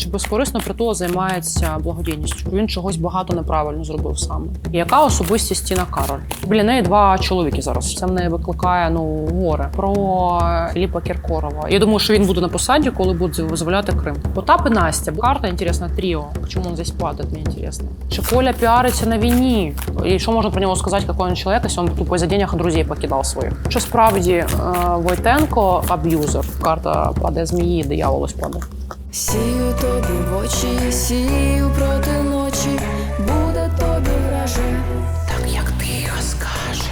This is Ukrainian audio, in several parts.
чи безкорисно притула займається благодійністю. Він чогось багато неправильно зробив саме. Яка особистість Тіна Кароль? Біля неї два чоловіки зараз. Це неї викликає ну горе про Філіпа Кіркорова. Я думаю, що він буде на посаді, коли будуть визволяти Крим. Потап і Настя. Карта інтересна тріо. Чому він здесь падає? Мені інтересно. Чи Коля піариться на війні? І що можна про нього сказати, який він чоловік, якщо він тупо за денег друзей покидав своїх? Чи справді е, Войтенко аб'юзер? Карта падає змії, диявол ось падає. Сію тобі в очі, сію проти ночі, буде тобі враже. Так як тихо скаже.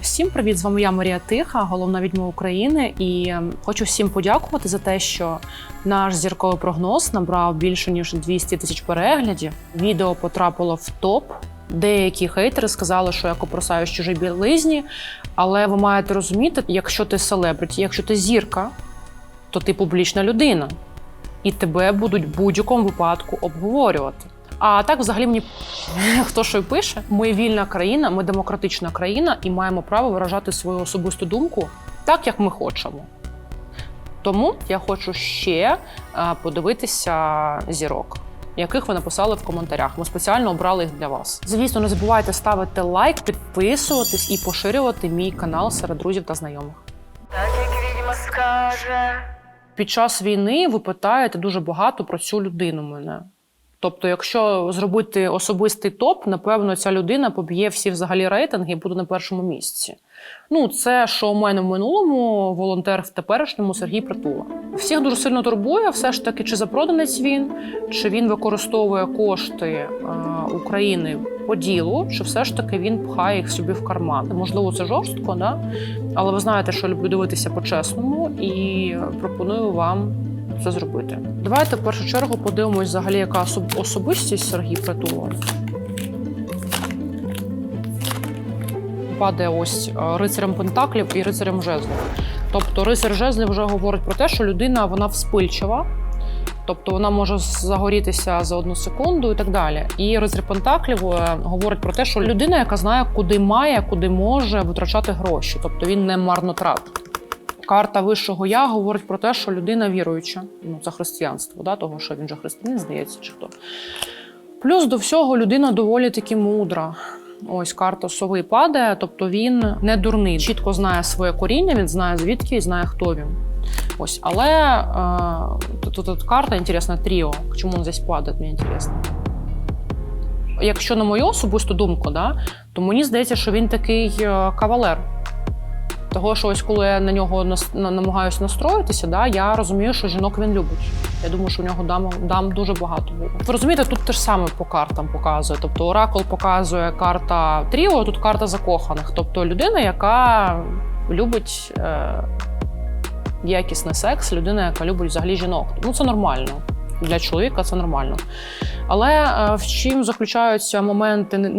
Всім привіт! З вами я Марія Тиха, головна відьма України. І хочу всім подякувати за те, що наш зірковий прогноз набрав більше ніж 200 тисяч переглядів. Відео потрапило в топ. Деякі хейтери сказали, що я копросаю з чужій білизні, але ви маєте розуміти, якщо ти селебриті, якщо ти зірка, то ти публічна людина, і тебе будуть в будь-якому випадку обговорювати. А так, взагалі, мені хто що й пише. Ми вільна країна, ми демократична країна і маємо право виражати свою особисту думку так, як ми хочемо. Тому я хочу ще е, подивитися зірок, яких ви написали в коментарях. Ми спеціально обрали їх для вас. Звісно, не забувайте ставити лайк, підписуватись і поширювати мій канал серед друзів та знайомих. Так як відьма скаже. Під час війни ви питаєте дуже багато про цю людину мене. Тобто, якщо зробити особистий топ, напевно, ця людина поб'є всі взагалі рейтинги і буде на першому місці. Ну, це що у мене в минулому, волонтер в теперішньому Сергій Притула. Всіх дуже сильно турбує, все ж таки, чи запроданець він, чи він використовує кошти е, України по ділу, чи все ж таки він пхає їх собі в карман. Можливо, це жорстко, да? але ви знаєте, що люблю дивитися по-чесному і пропоную вам це зробити. Давайте в першу чергу подивимось взагалі, яка особистість Сергій Притула. Падає ось е, рицарем Пентаклів і рицарем жезлів. Тобто рицар жезлів вже говорить про те, що людина вона вспильчива, тобто вона може загорітися за одну секунду і так далі. І рицар Пентаклів е, говорить про те, що людина, яка знає, куди має, куди може витрачати гроші, тобто він не марнотрат. Карта вищого я говорить про те, що людина віруюча. Ну, це християнство, да? того, що він же християнин, здається, чи хто. Плюс до всього людина доволі таки мудра. Ось карта сови падає, тобто він не дурний, чітко знає своє коріння, він знає звідки і знає, хто він. Ось, але е, тут, тут, карта інтересна тріо. Чому він здесь падає, мені інтересно. Якщо на мою особисту думку, да, то мені здається, що він такий е, кавалер. Того, що ось коли я на нього нас- на- намагаюся настроїтися, да, я розумію, що жінок він любить. Я думаю, що в нього дам, дам дуже багато було. Ви розумієте, тут те ж саме по картам показує. Тобто Оракул показує карта тріо, тут карта закоханих. Тобто людина, яка любить е, якісний секс, людина, яка любить взагалі жінок. Ну це нормально. Для чоловіка це нормально. Але е, в чим заключаються моменти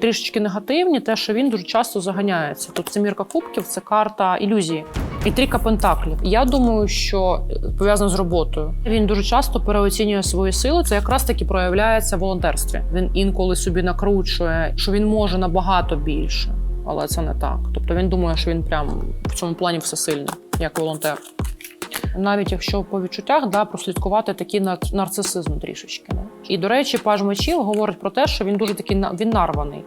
трішечки негативні, те, що він дуже часто заганяється. Тобто це мірка кубків, це карта ілюзії. І трійка пентаклів. Я думаю, що е, пов'язано з роботою. Він дуже часто переоцінює свої сили. Це якраз таки проявляється в волонтерстві. Він інколи собі накручує, що він може набагато більше, але це не так. Тобто він думає, що він прям в цьому плані всесильний, як волонтер. Навіть якщо по відчуттях да, прослідкувати такий нар- нарцисизм трішечки. Да. І, до речі, паж мечів говорить про те, що він дуже такий він нарваний.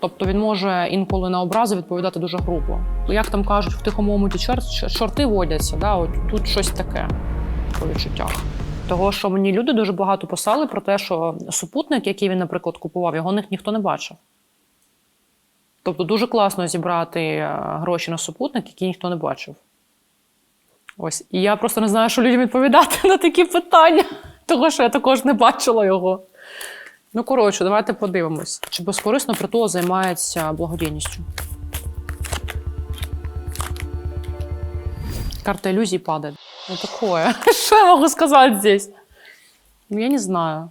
Тобто він може інколи на образи відповідати дуже грубо. Як там кажуть, в тихому омуті чорт, чорти водяться, да, от тут щось таке по відчуттях. Того, що мені люди дуже багато писали про те, що супутник, який він, наприклад, купував, його ні- ніхто не бачив. Тобто дуже класно зібрати е, гроші на супутник, який ніхто не бачив. Ось. І я просто не знаю, що людям відповідати на такі питання, того що я також не бачила його. Ну, коротше, давайте подивимось, чи безкорисно притула займається благодійністю. Карта иллюзий падает. Ну такое. Что я могу сказать здесь? Ну, я не знаю.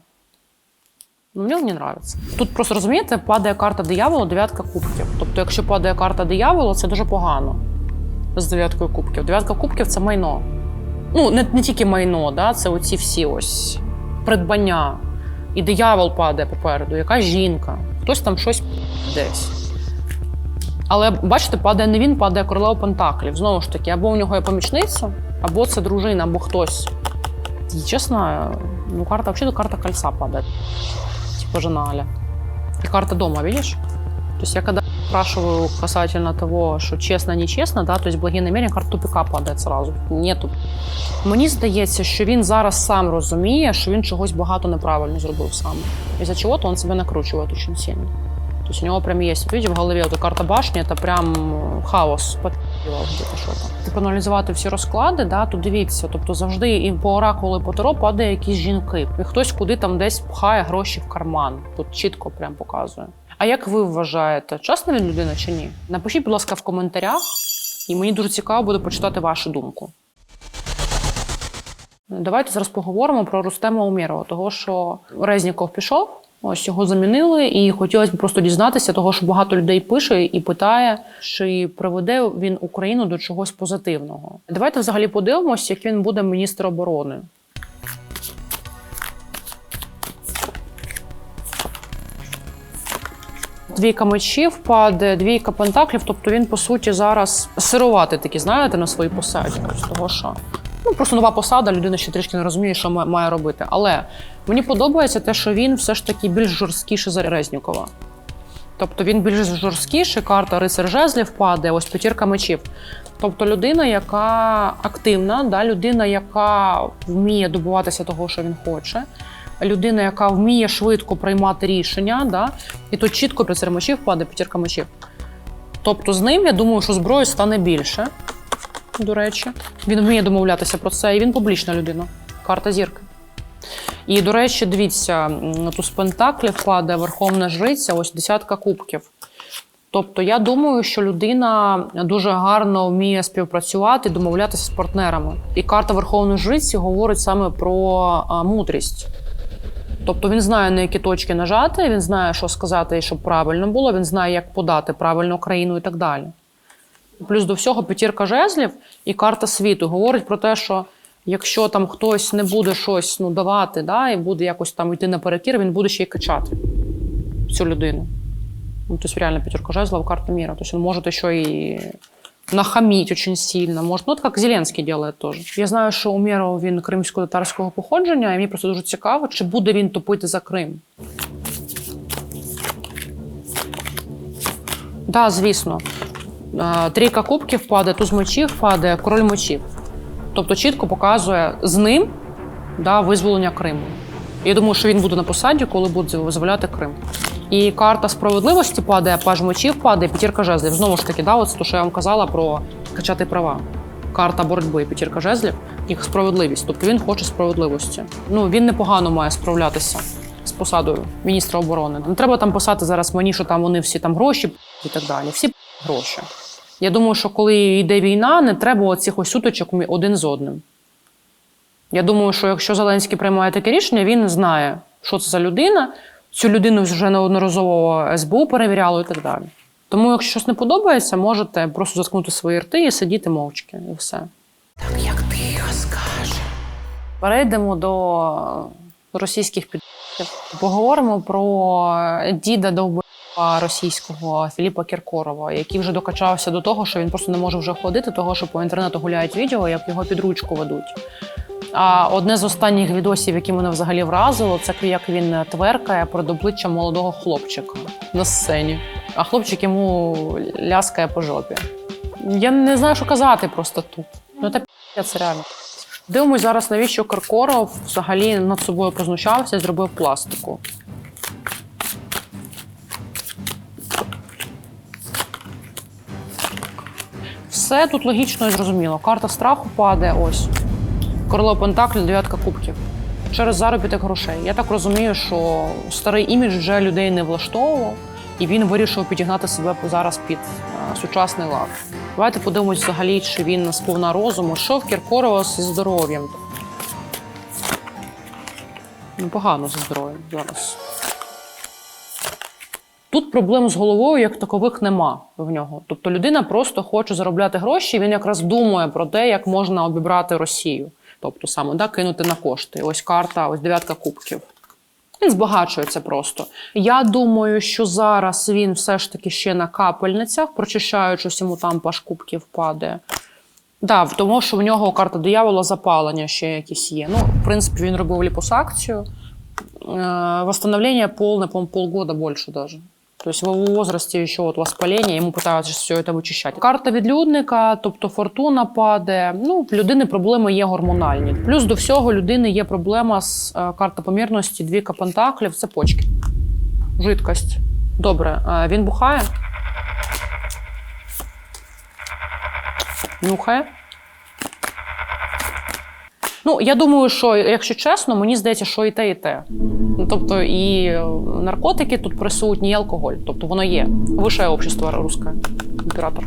Ну, мені не нравится. Тут просто розумієте, падає карта диявола, дев'ятка кубків. Тобто, якщо падає карта диявола, це дуже погано з дев'яткою кубків. Дев'ятка кубків це майно. Ну, не, не тільки майно, да, це оці всі ось придбання. І диявол падає попереду, яка жінка, хтось там щось десь. Але бачите, падає не він, падає королева Пентаклів. Знову ж таки, або у нього є помічниця, або це дружина, або хтось. И честно, ну карта вообще карта кольца падает. Типа жена Аля. И карта дома, видишь? То есть я когда спрашиваю касательно того, що чесно, нечесно, да, то есть благі намірення, карта тупика падає сразу. Нету. Мені здається, що він зараз сам розуміє, що він чогось багато неправильно зробив сам. Из-за чего-то он себя накручивает очень сильно. То есть у него прям есть, видите, в голове вот карта башни, это прям хаос. Ти проаналізувати всі розклади, да, то дивіться, тобто завжди і по оракулу, і по таро падає якісь жінки. І хтось куди там десь пхає гроші в карман. Тут чітко прям показує. А як ви вважаєте, чесна він людина чи ні? Напишіть, будь ласка, в коментарях, і мені дуже цікаво буде почитати вашу думку. Давайте зараз поговоримо про Рустема Умєрова, того що Резніков пішов, ось його замінили, і хотілося б просто дізнатися, того, що багато людей пише і питає, чи приведе він Україну до чогось позитивного. Давайте взагалі подивимося, як він буде міністр оборони. Двійка мечів паде, двійка пентаклів. Тобто він, по суті, зараз сирувати такі, знаєте, на своїй посаді. Того, що ну просто нова посада, людина ще трішки не розуміє, що має робити. Але мені подобається те, що він все ж таки більш жорсткіший за Резнікова. Тобто він більш жорсткіший, карта рицар жезлів падає, ось п'ятірка мечів. Тобто людина, яка активна, да, людина, яка вміє добуватися того, що він хоче, людина, яка вміє швидко приймати рішення, да, і тут чітко рицар мечів падає п'ятірка мечів. Тобто з ним я думаю, що зброї стане більше. До речі, він вміє домовлятися про це, і він публічна людина. Карта зірки. І, до речі, дивіться, м, туз пентаклів падає Верховна Жриця, ось десятка кубків. Тобто, я думаю, що людина дуже гарно вміє співпрацювати, домовлятися з партнерами. І карта Верховної Жриці говорить саме про мудрість. Тобто він знає, на які точки нажати, він знає, що сказати, щоб правильно було, він знає, як подати правильно країну і так далі. Плюс до всього п'ятірка жезлів і карта світу говорить про те, що якщо там хтось не буде щось ну, давати, да, і буде якось там йти наперекір, він буде ще й качати цю людину. Ну, то есть реально пятерка жезлов, карта мира. То есть он может еще и нахамить очень сильно. Может, ну, от як Зеленський делает теж. Я знаю, що Умєров він кримсько-татарського походження, і мені просто дуже цікаво, чи буде він топити за Крим. Так, да, звісно. Трійка кубків падає, туз мечів падає, король мечів. Тобто чітко показує з ним да, визволення Криму. Я думаю, що він буде на посаді, коли буде визволяти Крим. І карта справедливості падає, паж мечів падає, п'ятірка жезлів. Знову ж таки, да, от те, що я вам казала про качати права. Карта боротьби, п'ятірка жезлів, їх справедливість. Тобто він хоче справедливості. Ну він непогано має справлятися з посадою міністра оборони. Не треба там писати зараз мені, що там вони всі там гроші і так далі. Всі гроші. Я думаю, що коли йде війна, не треба оцих ось сутичок один з одним. Я думаю, що якщо Зеленський приймає таке рішення, він знає, що це за людина. Цю людину вже неодноразово СБУ перевіряло і так далі. Тому, якщо щось не подобається, можете просто заткнути свої рти і сидіти мовчки, і все. Так як ти розкажеш. Перейдемо до російських підписів. Поговоримо про діда довбоя російського Філіпа Кіркорова, який вже докачався до того, що він просто не може вже ходити, того що по інтернету гуляють відео, як його під ручку ведуть. А одне з останніх відосів, які мене взагалі вразило, це як він тверкає перед обличчям молодого хлопчика на сцені. А хлопчик йому ляскає по жопі. Я не знаю, що казати просто тут. Ну це це реально. Дивимось зараз, навіщо Киркоров взагалі над собою познущався і зробив пластику. Все тут логічно і зрозуміло. Карта страху падає ось. Королева Пентаклі, дев'ятка кубків. Через заробіток грошей. Я так розумію, що старий імідж вже людей не влаштовував, і він вирішив підігнати себе зараз під е, сучасний лад. Давайте подивимось взагалі, чи він сповна розуму. Що в Кіркорова зі здоров'ям? Ну, погано зі здоров'ям зараз. Тут проблем з головою як такових нема в нього. Тобто людина просто хоче заробляти гроші, і він якраз думає про те, як можна обібрати Росію. Тобто саме да, кинути на кошти. Ось карта, ось дев'ятка кубків. Він збагачується просто. Я думаю, що зараз він все ж таки ще на капельницях, прочищаючись йому там паш кубків падає. Да, тому що в нього карта диявола запалення ще якісь є. Ну, в принципі, він робив ліпосакцію. Э, Восстановление полное, по-моему, полгода больше даже. То есть в его возрасте еще от воспалення, йому питаються все це вичищати. Карта відлюдника, тобто фортуна падає. Ну, в людини проблеми є гормональні. Плюс до всього людини є проблема з е, карта помірності, двійка пентаклів, це почки. Жидкость. Добре, е, він бухає. Нюхає. Ну, я думаю, що, якщо чесно, мені здається, що і те, і те. Ну, Тобто і е, наркотики тут присутні, і алкоголь. Тобто воно є. Вище общество русське, імператор.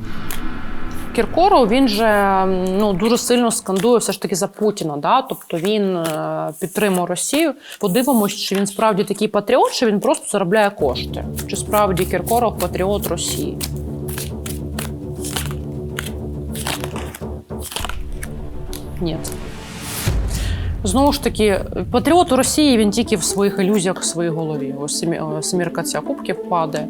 Кіркоро він же ну, дуже сильно скандує все ж таки за Путіна. Да? Тобто він е, підтримує Росію. Подивимось, чи він справді такий патріот, чи він просто заробляє кошти. Чи справді Кіркоров патріот Росії? Ні. Знову ж таки, патріот у Росії він тільки в своїх ілюзіях в своїй голові. Ось е, семірка ця кубків падає.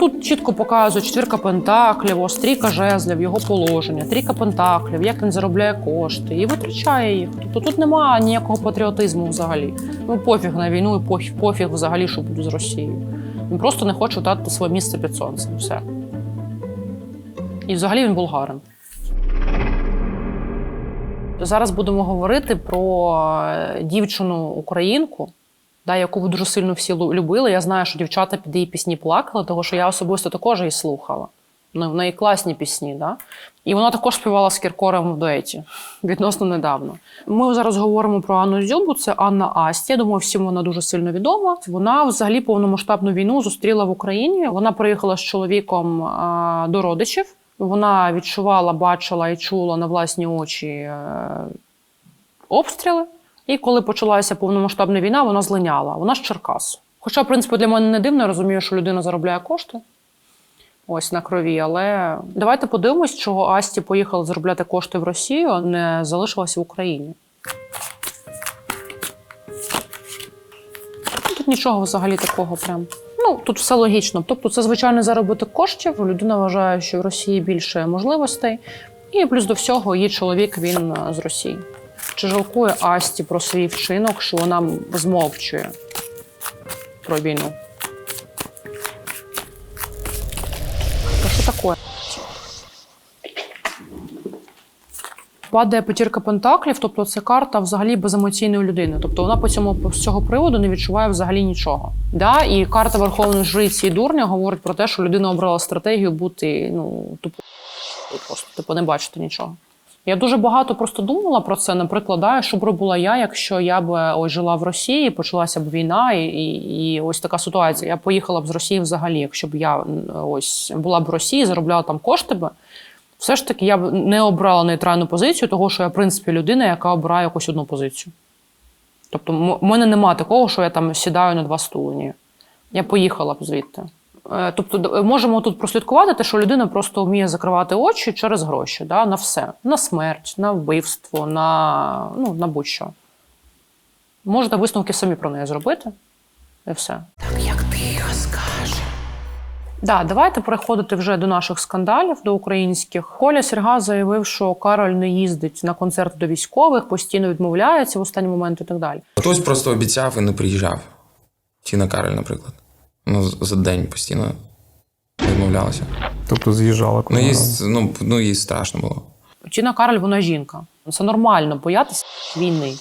Тут чітко показує четвірка пентаклів, ось трійка жезлів, його положення, трійка пентаклів, як він заробляє кошти і витрачає їх. Тобто тут немає ніякого патріотизму взагалі. Ну пофіг на війну, і пофіг, пофіг взагалі, що буду з Росією. Він просто не хоче дати своє місце під сонцем. Все. І взагалі він булгарин. Зараз будемо говорити про е, дівчину українку, да, яку ви дуже сильно всі любили. Я знаю, що дівчата під її пісні плакали, тому що я особисто також її слухала. Ну, в неї класні пісні, да? І вона також співала з Кіркором в дуеті відносно недавно. Ми зараз говоримо про Анну Зюбу. Це Анна Асті. Я думаю, всім вона дуже сильно відома. Вона взагалі повномасштабну війну зустріла в Україні. Вона приїхала з чоловіком а, до родичів. Вона відчувала, бачила і чула на власні очі е, обстріли. І коли почалася повномасштабна війна, вона злиняла. Вона з Черкас. Хоча, в принципі, для мене не дивно, я розумію, що людина заробляє кошти. Ось на крові. Але давайте подивимось, чого Асті поїхала заробляти кошти в Росію, а не залишилася в Україні. Тут нічого взагалі такого прям. Ну, тут все логічно. Тобто, це звичайний заробіток коштів. Людина вважає, що в Росії більше можливостей. І плюс до всього, її чоловік він е, з Росії. Чи жалкує Асті про свій вчинок, що вона змовчує про війну? Падає п'ятірка пентаклів, тобто це карта взагалі беземоційної людини. Тобто вона по цьому з цього приводу не відчуває взагалі нічого. Да? І карта Верховної жриці і дурня говорить про те, що людина обрала стратегію бути ну, тупо просто типу, не бачити нічого. Я дуже багато просто думала про це. Наприклад, да, що б робила я, якщо я б ось жила в Росії, почалася б війна, і, і, і ось така ситуація. Я поїхала б з Росії взагалі, якщо б я ось була б в Росії, заробляла там кошти б. Все ж таки, я б не обрала нейтральну позицію, того що я, в принципі, людина, яка обирає якусь одну позицію. Тобто, в мене нема такого, що я там сідаю на два стули. Ні. Я поїхала б звідти. Е, Тобто, можемо тут прослідкувати те, що людина просто вміє закривати очі через гроші, да, на все. На смерть, на вбивство, на, ну, на будь-що. Можете висновки самі про неї зробити. І все. Так як ти. Да, давайте переходити вже до наших скандалів, до українських. Коля Серга заявив, що Кароль не їздить на концерти до військових, постійно відмовляється в останній момент і так далі. Хтось просто обіцяв і не приїжджав. Тіна Кароль, наприклад. Ну, за день постійно відмовлялася. Тобто з'їжджала Ну, їй, ну, ну, їй страшно було. Тіна Кароль, вона жінка. Це нормально боятися війни.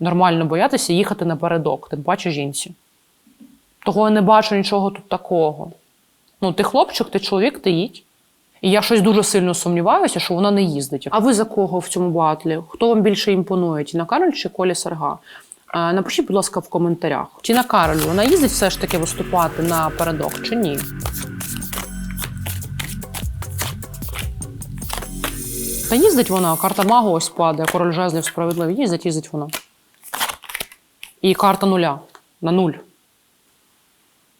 Нормально боятися їхати напередок, тим паче жінці. Того я не бачу нічого тут такого. Ну, ти хлопчик, ти чоловік, ти їдь. І я щось дуже сильно сумніваюся, що вона не їздить. А ви за кого в цьому батлі? Хто вам більше імпонує? Тіна Кароль чи Коля Серга? Напишіть, будь ласка, в коментарях. Тіна Кароль, вона їздить все ж таки виступати напередок чи ні? Та їздить вона, карта магу ось падає, король жезлів справедливий. Їздить, їздить вона. І карта нуля на нуль.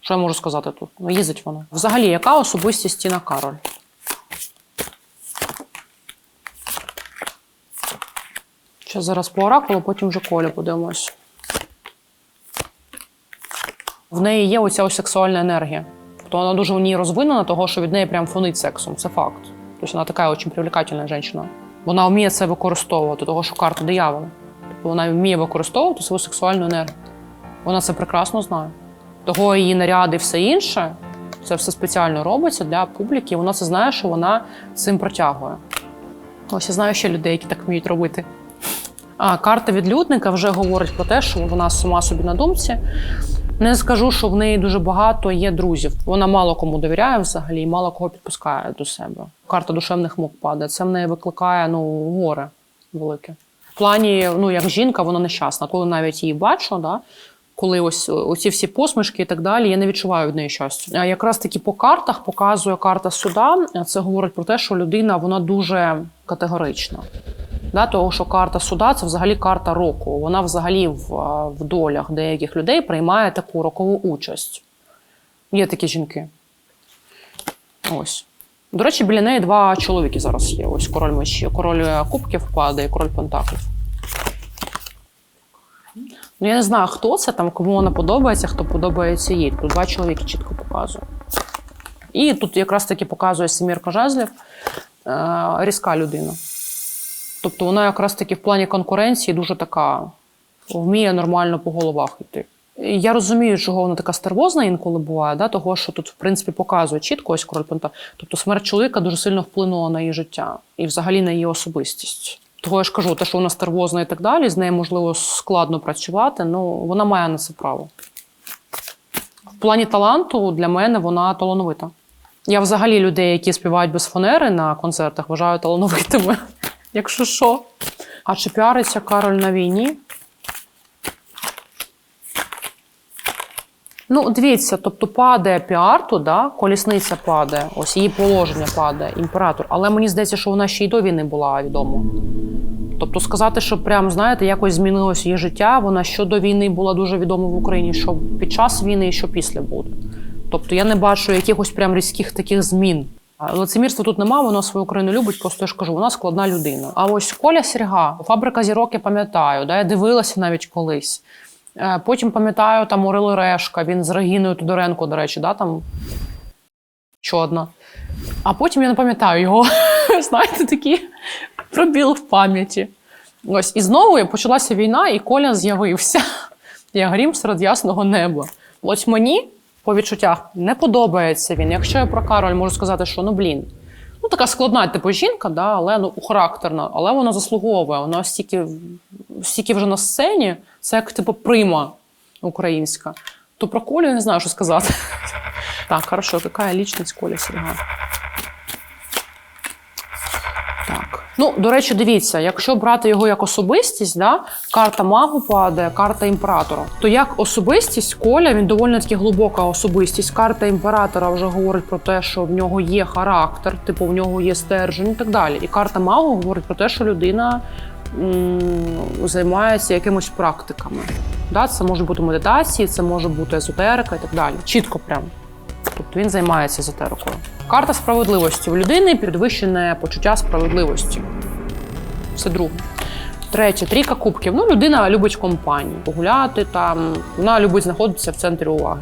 Що я можу сказати тут? Ну, їздить вона. Взагалі, яка особистість Тіна Кароль? Ще зараз по оракулу, потім вже Коля подивимось. В неї є оця ось сексуальна енергія. Тобто вона дуже в ній розвинена, того, що від неї прям фонить сексом. Це факт. Тобто вона така дуже привлекательна жінка. Вона вміє це використовувати, того що карта диявола. Тобто вона вміє використовувати свою сексуальну енергію. Вона це прекрасно знає. Того її наряди і все інше, це все спеціально робиться для публіки. і Вона це знає, що вона цим протягує. Ось я знаю ще людей, які так вміють робити. А карта відлюдника вже говорить про те, що вона сама собі на думці. Не скажу, що в неї дуже багато є друзів. Вона мало кому довіряє взагалі, і мало кого підпускає до себе. Карта душевних мук падає. Це в неї викликає ну, горе велике. В плані, ну як жінка, вона нещасна. Коли навіть її бачу, да, коли ось оці всі посмішки і так далі, я не відчуваю від неї щастя. А якраз таки по картах показує карта суда. Це говорить про те, що людина вона дуже категорична. Да, того, що карта суда це взагалі карта року. Вона взагалі в, в долях деяких людей приймає таку рокову участь. Є такі жінки. Ось. До речі, біля неї два чоловіки зараз є. Ось король мечі, король е, кубків падає, король пентаклів. Ну, я не знаю, хто це там, кому вона подобається, хто подобається їй. Тут два чоловіки чітко показує. І тут якраз таки показує Семірка жезлів, е, різка людина. Тобто вона якраз таки в плані конкуренції дуже така вміє нормально по головах йти. Я розумію, чого вона така стервозна інколи буває, да, того, що тут, в принципі, показує чітко ось король Пента. Тобто смерть чоловіка дуже сильно вплинула на її життя і взагалі на її особистість. Того я ж кажу, те, що вона стервозна і так далі, з нею можливо складно працювати, ну вона має на це право. В плані таланту для мене вона талановита. Я взагалі людей, які співають без фанери на концертах, вважаю талановитими, якщо що. А чи піариться Кароль на війні? Ну, дивіться, тобто падає піар туди, колісниця падає, ось її положення падає, імператор. Але мені здається, що вона ще й до війни була відома. Тобто сказати, що прям, знаєте, якось змінилось її життя, вона що до війни була дуже відома в Україні, що під час війни і що після буде. Тобто я не бачу якихось прям різких таких змін. Лицемірства тут нема, воно свою країну любить, просто я ж кажу, вона складна людина. А ось Коля Серга, фабрика зірок я пам'ятаю, да, я дивилася навіть колись. Е, Потім пам'ятаю там Орел Решка, він з Регіною Тодоренко, до речі, да, там чодна. А потім я не пам'ятаю його. Знаєте, такий пробіл в пам'яті. Ось, і знову почалася війна, і Коля з'явився. Я грім серед ясного неба. Ось мені по відчуттях не подобається він. Якщо я про Кароль можу сказати, що ну блін, ну така складна, типу жінка, да, але ну характерна, але вона заслуговує. Вона стільки, стільки вже на сцені, це як типу прима українська. То про Колю я не знаю, що сказати. Так, хорошо, яка лічність Коля Серга? Ну, до речі, дивіться, якщо брати його як особистість, да, карта магу падає, карта імператора. То як особистість Коля, він доволі таки глибока особистість. Карта імператора вже говорить про те, що в нього є характер, типу в нього є стержень і так далі. І карта магу говорить про те, що людина м, займається якимось практиками. Да, це може бути медитації, це може бути езотерика і так далі. Чітко прям. Тобто він займається езотерикою. Карта справедливості. У людини підвищене почуття справедливості. Це друге. Третє, трійка кубків. Ну, людина любить компанію, погуляти там, вона любить знаходитися в центрі уваги.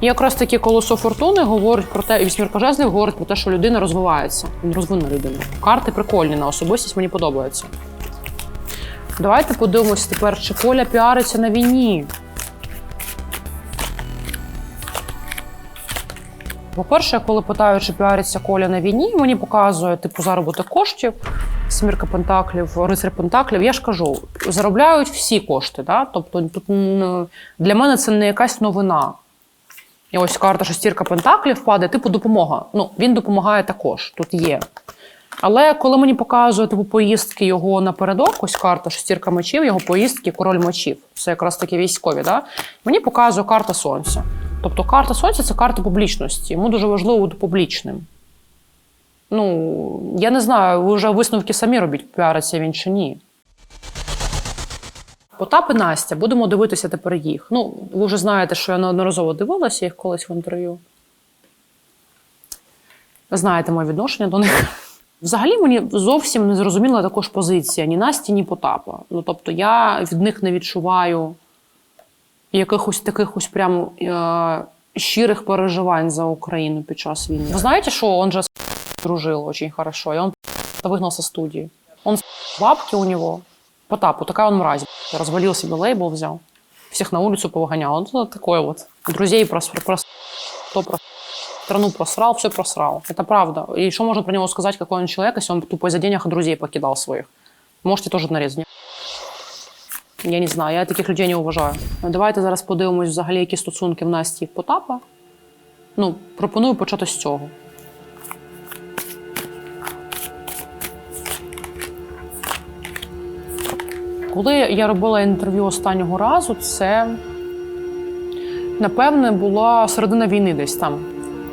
І якраз таки колесо фортуни говорить про те, і вісьмірка жезлів говорить про те, що людина розвивається. Він розвинена людина. Карти прикольні на особистість мені подобається. Давайте подивимося тепер, чи Коля піариться на війні. По-перше, коли питаю, чи піариться Коля на війні, мені показує типу заробіток коштів, смірка пентаклів, рицар пентаклів. Я ж кажу, заробляють всі кошти. Да? Тобто тут для мене це не якась новина. І ось карта шестірка пентаклів падає, типу допомога. Ну, він допомагає також, тут є. Але коли мені показує типу, поїздки його напередок, ось карта шестірка мечів, його поїздки, король мечів. Це якраз такі військові. Да? Мені показує карта сонця. Тобто карта сонця це карта публічності. Йому дуже важливо бути публічним. Ну, я не знаю, ви вже висновки самі робіть, піариться він чи ні. Потап і Настя, будемо дивитися тепер їх. Ну, ви вже знаєте, що я неодноразово дивилася їх колись в інтерв'ю. Знаєте моє відношення до них. Взагалі мені зовсім не зрозуміла також позиція ні Насті, ні Потапа. Ну, тобто, я від них не відчуваю якихось таких ось прям е, щирих переживань за Україну під час війни. Ви знаєте, що он же с- дружил очень хорошо, и он выгнал со студии. Он с- бабки у него. Потапу, такая он мразь. Развалил себе лейбл, взял. Всех на улицу повыгонял. Он вот такой вот. Друзей прос, прос, то про страну просрал, все просрал. Это правда. И что можно про него сказать, какой он человек, если он тупо из-за денег друзей покидал своих? Можете теж нарізати. Я не знаю, я таких людей не вважаю. Давайте зараз подивимось взагалі, які стосунки в Насті Потапа. Ну, пропоную почати з цього. Коли я робила інтерв'ю останнього разу, це напевне була середина війни десь там.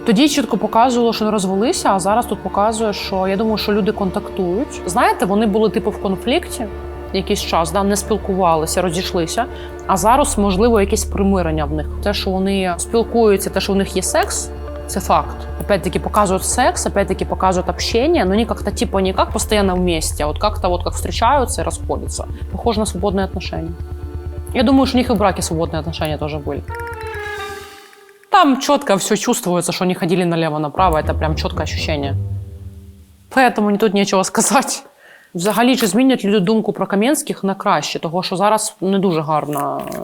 Тоді чітко показувало, що не розвелися, а зараз тут показує, що я думаю, що люди контактують. Знаєте, вони були типу в конфлікті якийсь час, да, не спілкувалися, розійшлися. А зараз, можливо, якесь примирення в них. Те, що вони спілкуються, те, що у них є секс, це факт. Опять-таки показывают секс, опять-таки показывают общение, но они как-то типа не как постоянно вместе, а вот как-то вот как встречаются и расходятся. Похоже на свободные отношения. Я думаю, что у них и в браке свободные отношения тоже были. Там четко все чувствуется, что они ходили налево-направо, это прям четкое ощущение. Поэтому тут нічого сказати. Взагалі, чи змінять люди думку про Кам'янських на краще, того що зараз не дуже гарна е,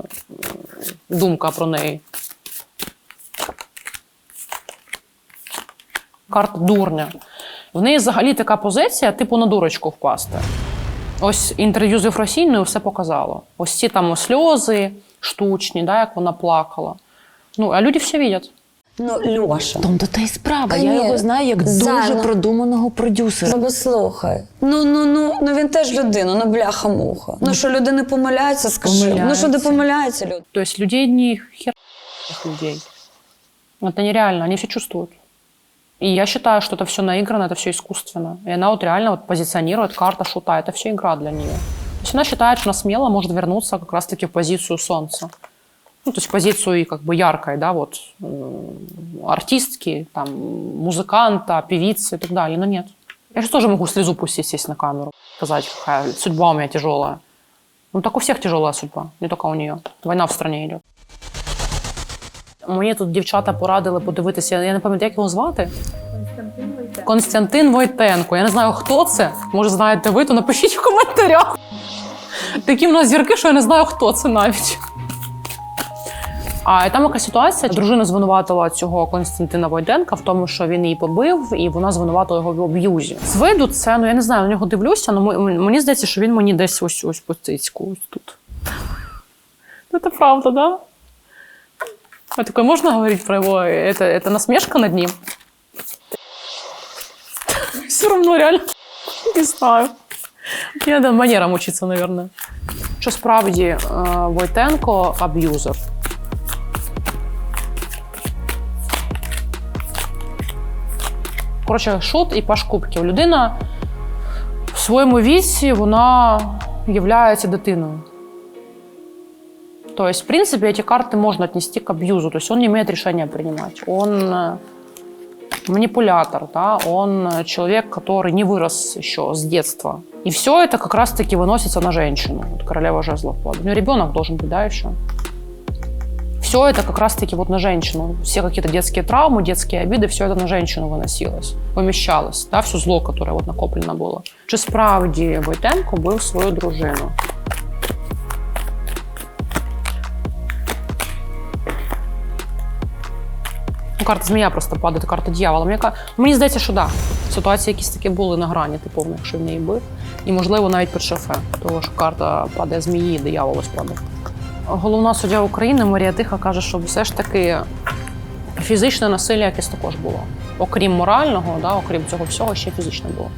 думка про неї. Карта дурня. В неї взагалі така позиція, типу на дурочку впасти. Ось інтерв'ю з Єфросіньою все показало. Ось ці там сльози штучні, да, як вона плакала. Ну, а люди все бачать. Ну, Льоша. Том, то та й справа. Я Конечно. його знаю як дуже Зайна. продуманого продюсера. Ну, послухай. Ну, ну, ну, ну він теж людина, ну бляха-муха. Ну що, люди не помиляються, скажи. Ну що, не Помиляються. помиляються люди. То есть людей не хер этих людей. Это нереально, они все чувствуют. И я считаю, что это все наиграно, это все искусственно. И она вот реально вот позиционирует карта шута. Это все игра для нее. То есть она считает, что она смело может вернуться как раз-таки в позицию солнца. Ну, то есть в позицию и как бы яркой, да, вот, м, артистки, там, музыканта, певицы и так далее. Но нет. Я же тоже могу слезу пустить, сесть на камеру, сказать, какая судьба у меня тяжелая. Ну, так у всех тяжелая судьба, не только у нее. Война в стране идет. Мені тут дівчата порадили подивитися, я не пам'ятаю, як його звати. Константин Войтенко. Константин Войтенко. Я не знаю, хто це. Може, знаєте ви, то напишіть в коментарях. Такі в нас зірки, що я не знаю, хто це навіть. А там якась ситуація. Дружина звинуватила цього Константина Войтенка в тому, що він її побив, і вона звинуватила його в аб'юзі. З виду це, ну я не знаю, на нього дивлюся, але мені здається, що він мені десь ось ось по цицьку, ось тут. Ну, Це правда, да? А такое можно говорить про его? Это, это насмешка над ним? Все равно реально не знаю. Мне надо манерам учиться, наверное. Що справді е, Войтенко аб'юзер. Коротше, шут і паш кубків. Людина в своєму віці вона є дитиною. То есть, в принципе, эти карты можно отнести к абьюзу. То есть он не имеет решения принимать. Он э, манипулятор, да? он э, человек, который не вырос еще с детства. И все это как раз-таки выносится на женщину. Вот королева жезлов падает. У нее ребенок должен быть, да, еще. Все это как раз-таки вот на женщину. Все какие-то детские травмы, детские обиды, все это на женщину выносилось, вымещалось, да, все зло, которое вот накоплено было. Чи справді Войтенко бив свою дружину? Ну, карта змія просто падає, карта дьявола. Мені, ка- мені здається, що так. Да. Ситуації якісь такі були на грані, типу, якщо в неї бив. І, можливо, навіть під шофе, тому що карта падає змії, диявол ось падає. Головна суддя України Марія Тиха каже, що все ж таки фізичне насилля якесь також було. Окрім морального, да, окрім цього всього, ще фізичне було.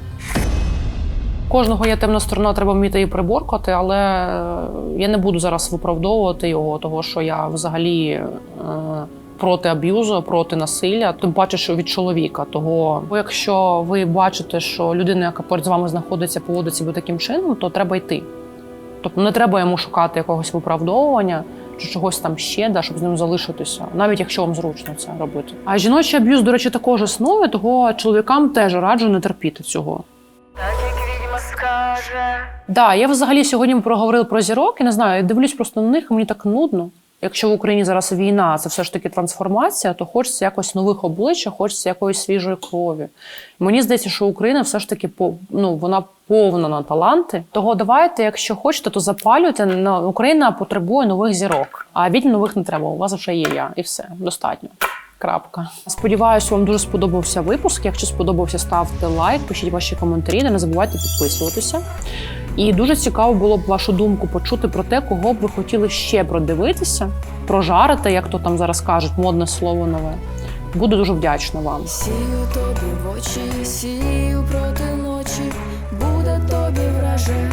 Кожного є темна сторона, треба вміти її приборкати, але е, я не буду зараз виправдовувати його, того що я взагалі е, проти аб'юзу, проти насилля, тим паче, що від чоловіка. Того, бо якщо ви бачите, що людина, яка поряд з вами знаходиться, поводить себе таким чином, то треба йти. Тобто не треба йому шукати якогось виправдовування чи чогось там ще, да, щоб з ним залишитися, навіть якщо вам зручно це робити. А жіночий аб'юз, до речі, також існує, того чоловікам теж раджу не терпіти цього. Да, я взагалі сьогодні проговорила про зірок, і не знаю, я дивлюсь просто на них, і мені так нудно. Якщо в Україні зараз війна, це все ж таки трансформація, то хочеться якось нових облич, хочеться якоїсь свіжої крові. Мені здається, що Україна все ж таки ну, вона повна на таланти. Того давайте, якщо хочете, то запалюйте. Україна потребує нових зірок, а відьм нових не треба. У вас вже є я, і все достатньо. Крапка. Сподіваюся, вам дуже сподобався випуск. Якщо сподобався, ставте лайк, пишіть ваші коментарі, не забувайте підписуватися. І дуже цікаво було б вашу думку почути про те, кого б ви хотіли ще продивитися, прожарити, як то там зараз кажуть, модне слово нове. Буду дуже вдячна вам. Сію тобі в очі, сію проти ночі, буде тобі враже.